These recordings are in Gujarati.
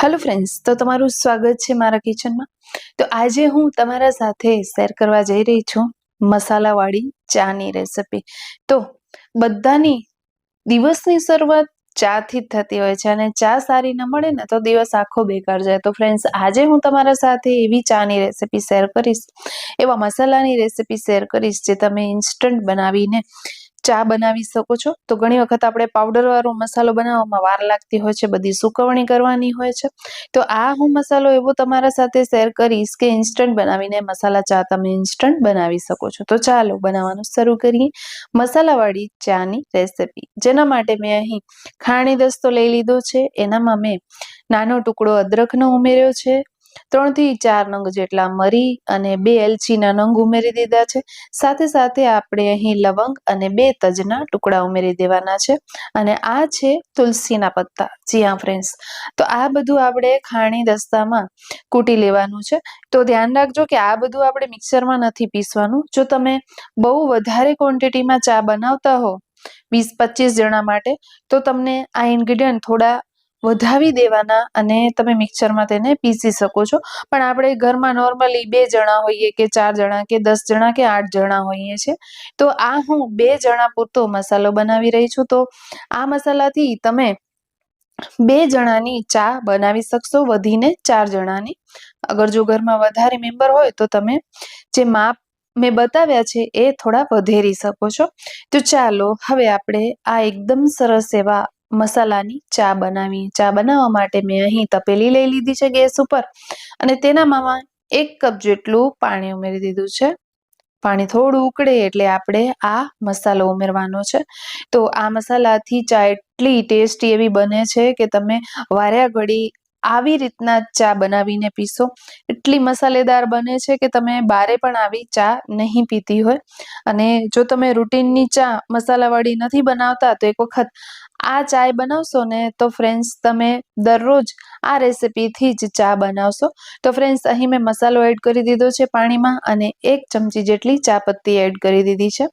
હેલો ફ્રેન્ડ્સ, તો તમારું સ્વાગત છે મારા કિચનમાં. તો આજે હું તમારા સાથે શેર કરવા જઈ રહી છું મસાલાવાળી ચાની રેસિપી. તો બધાની દિવસની શરૂઆત ચાથી જ થતી હોય છે અને ચા સારી ન મળે ને તો દિવસ આખો બેકાર જાય. તો ફ્રેન્ડ્સ, આજે હું તમારા સાથે એવી ચાની રેસિપી શેર કરીશ, એવા મસાલાની રેસિપી શેર કરીશ જે તમે ઇન્સ્ટન્ટ બનાવીને ચા બનાવી શકો છો. તો ઘણી વખત આપણે પાવડર વાળો મસાલો બનાવવામાં વાર લાગતી હોય છે, બધી સુકવણી કરવાની હોય છે. તો આ હું મસાલો એવો તમારા સાથે શેર કરીશ કે ઇન્સ્ટન્ટ બનાવીને મસાલા ચા તમે ઇન્સ્ટન્ટ બનાવી શકો છો. તો ચાલો બનાવવાનું શરૂ કરીએ. મસાલાવાળી ચાની રેસિપી જેના માટે મેં અહીં ખાણી દસ્તો લઈ લીધો છે. એનામાં મેં નાનો ટુકડો અદરકનો ઉમેર્યો છે. ત્રણથી ચાર નંગ જેટલા મરી અને બે એલચીના નંગ ઉમેરી દીધા છે. સાથે સાથે આપણે અહીં લવંગ અને બે તજના ટુકડા ઉમેરી દેવાના છે. અને આ છે તુલસીના પત્તા. જી હા ફ્રેન્ડ્સ, તો આ બધું આપણે ખાણી દસ્તામાં કૂટી લેવાનું છે. તો ધ્યાન રાખજો કે આ બધું આપણે મિક્સરમાં નથી પીસવાનું. જો તમે બહુ વધારે ક્વોન્ટિટીમાં ચા બનાવતા હો, વીસ પચીસ જણા માટે, તો તમને આ ઇન્ગ્રીડિયન્ટ થોડા વધાવી દેવાના અને તમે મિક્સરમાં તેને પીસી શકો છો. પણ આપણે ઘરમાં નોર્મલી બે જણા હોઈએ કે ચાર જણા કે દસ જણા કે આઠ જણા હોઈએ છીએ, તો આ હું બે જણા પૂરતો મસાલો બનાવી રહી છું. તો આ મસાલાથી તમે બે જણાની ચા બનાવી શકશો, વધીને ચાર જણાની. અગર જો ઘરમાં વધારે મેમ્બર હોય તો તમે જે માપ મેં બતાવ્યા છે એ થોડા વધેરી શકો છો. તો ચાલો, હવે આપણે આ એકદમ સરસ એવા મસાલાની ચા બનાવી. ચા બનાવવા માટે મેં અહીં તપેલી લઈ લીધી છે ગેસ ઉપર અને તેનામાં એક કપ જેટલું પાણી ઉમેરી દીધું છે. પાણી થોડું ઉકળે એટલે આપણે આ મસાલો ઉમેરવાનો છે. તો આ મસાલાથી ચા એટલી ટેસ્ટી એવી બને છે કે તમે વાર્યા ઘડી આવી રીતના ચા બનાવીને પીશો. એટલી મસાલેદાર બને છે કે તમે બારે પણ આવી ચા નહીં પીતી હોય. અને જો તમે રૂટીનની ચા મસાલાવાળી નથી બનાવતા તો એક વખત આ ચાય બનાવશો ને તો ફ્રેન્ડ્સ તમે દરરોજ આ રેસીપીથી જ ચા બનાવશો. તો ફ્રેન્ડ્સ અહીં મેં મસાલો એડ કરી દીધો છે પાણીમાં અને એક ચમચી જેટલી ચા પત્તી એડ કરી દીધી છે.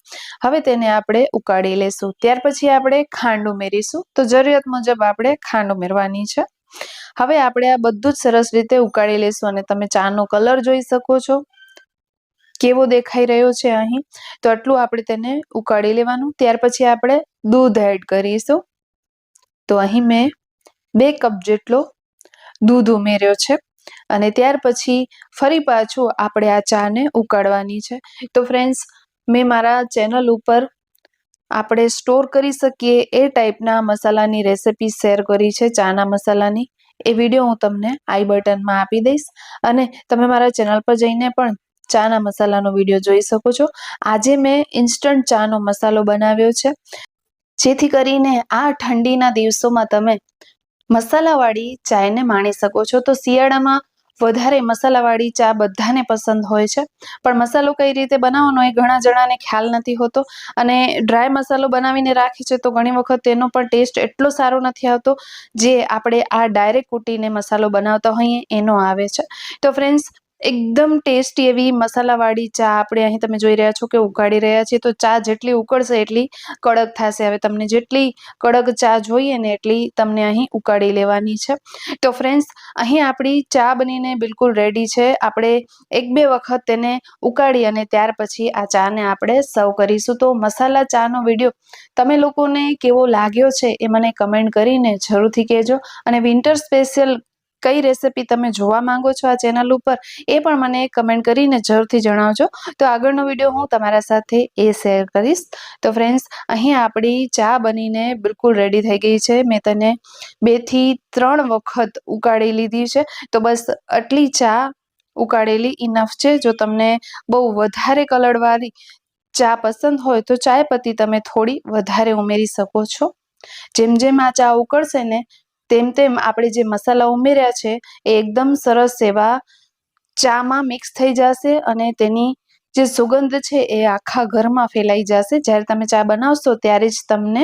હવે તેને આપણે ઉકાળી લેશું. ત્યાર પછી આપણે ખાંડ ઉમેરીશું. તો જરૂરિયાત મુજબ આપણે ખાંડ ઉમેરવાની છે. હવે આપણે આ બધું જ સરસ રીતે ઉકાળી લેશું અને તમે ચાનો કલર જોઈ શકો છો. કેવો દેખાઈ રહ્યો છે અહીં. તો આટલું આપણે તેને ઉકાળી લેવાનું. ત્યાર પછી આપણે દૂધ એડ કરીશું. તો અહીં મેં બે કપ જેટલો દૂધ ઉમેર્યો છે. અને ત્યાર પછી ફરી પાછું આપણે આ ચાને ઉકાળવાની છે. તો ફ્રેન્ડ્સ મેં મારા ચેનલ ઉપર આપણે સ્ટોર કરી શકીએ એ ટાઈપના મસાલાની રેસિપી શેર કરી છે, ચાના મસાલાની. એ વીડિયો હું તમને આઈ બટનમાં આપી દઈશ. અને તમે મારા ચેનલ પર જઈને પણ ચાના મસાલાનો વીડિયો જોઈ શકો છો. આજે મેં ઇન્સ્ટન્ટ ચાનો મસાલો બનાવ્યો છે. જેથી કરીને આ ઠંડીના દિવસોમાં તમે મસાલાવાળી ચાયને માણી શકો છો. તો શિયાળામાં વધારે મસાલાવાળી ચા બધાને પસંદ હોય છે. પણ મસાલો કઈ રીતે બનાવવાનો એ ઘણા જણાને ખ્યાલ નથી હોતો. અને ડ્રાય મસાલો બનાવીને રાખે છે તો ઘણી વખત તેનો પણ ટેસ્ટ એટલો સારો નથી આવતો જે આપણે આ ડાયરેક્ટ કૂટીને મસાલો બનાવતા હોઈએ એનો આવે છે. તો ફ્રેન્ડ્સ એકદમ ટેસ્ટી એવી મસાલાવાળી ચા આપણે અહીં તમે જોઈ રહ્યા છો કે ઉકાળી રહ્યા છીએ. તો ચા જેટલી ઉકળશે એટલી કડક થશે. હવે તમને જેટલી કડક ચા જોઈએ ને એટલી તમને અહીં ઉકાળી લેવાની છે. તો ફ્રેન્ડ્સ અહીં આપણી ચા બનીને બિલકુલ રેડી છે. આપણે એક બે વખત તેને ઉકાળી અને ત્યાર પછી આ ચાને આપણે સર્વ કરીશું. તો મસાલા ચાનો વીડિયો તમે લોકોને કેવો લાગ્યો છે એ મને કમેન્ટ કરીને જરૂરથી કહેજો. અને વિન્ટર સ્પેશિયલ કઈ રેસિપી તમે જોવા માંગો છો આ ચેનલ ઉપર, એ પણ મને કમેન્ટ કરીને જરૂરથી જણાવજો. તો આગળનો વીડિયો હું તમારા સાથે એ શેર કરીશ. તો ફ્રેન્ડ્સ અહીં આપણી ચા બનીને બિલકુલ રેડી થઈ ગઈ છે. મેં તને બેથી ત્રણ વખત ઉકાળી લીધી છે. તો બસ આટલી ચા ઉકાળેલી ઇનફ છે. જો તમને બહુ વધારે કલરવાળી ચા પસંદ હોય તો ચાય પત્તી તમે થોડી વધારે ઉમેરી શકો છો. જેમ જેમ આ ચા ઉકળશે ને તેમ તેમ આપણે જે મસાલા ઉમેર્યા છે, એ એકદમ સરસ એવા ચામાં મિક્સ થઈ જશે અને તેની જે સુગંધ છે એ આખા ઘરમાં ફેલાઈ જશે. જ્યારે તમે ચા બનાવશો ત્યારે જ તમને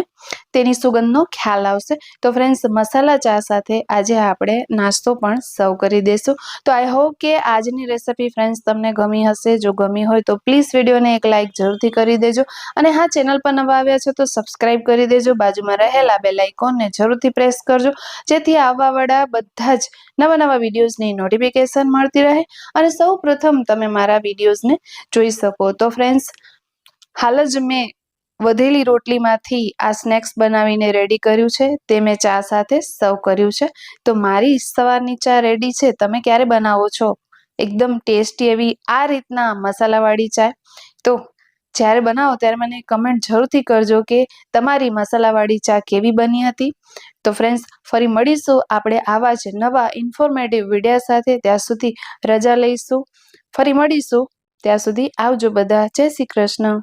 તેની સુગંધનો ખ્યાલ આવશે. તો ફ્રેન્ડ્સ મસાલા ચા સાથે આજે આપણે નાસ્તો પણ સર્વ કરી દઈશું તો આઈ હોપ કે આજની રેસિપી ફ્રેન્ડ્સ તમને ગમી હશે. જો ગમી હોય તો પ્લીઝ વિડીયોને એક લાઇક જરૂરથી કરી દેજો. અને હા ચેનલ પર નવા આવ્યા છો તો સબસ્ક્રાઇબ કરી દેજો. બાજુમાં રહેલા બેલ આઇકોનને જરૂરથી પ્રેસ કરજો. જેથી આવવાવાળા બધા જ નવા નવા વિડીયોઝની નોટિફિકેશન મળતી રહે. અને સૌ પ્રથમ તમે મારા વિડીયોઝને જોઈ શકો. તો ફ્રેન્ડ્સ હાલ જ મેં વધેલી રોટલીમાંથી આ સ્નેક્સ બનાવીને રેડી કર્યું છે. તે મેં ચા સાથે સર્વ કર્યું છે. તો મારી સવારની ચા રેડી છે. તમે ક્યારે બનાવો છો? એકદમ ટેસ્ટી એવી આ રીતના મસાલાવાળી ચા. તો જ્યારે બનાવો ત્યારે મને કમેન્ટ જરૂરથી કરજો કે તમારી મસાલાવાળી ચા કેવી બની હતી. તો ફ્રેન્ડ્સ ફરી મળીશું આપણે આવા જ નવા ઇન્ફોર્મેટિવ વિડીયા સાથે. ત્યાં સુધી રજા લઈશું. ફરી મળીશું. ત્યાં સુધી આવજો બધા. જય શ્રી કૃષ્ણ.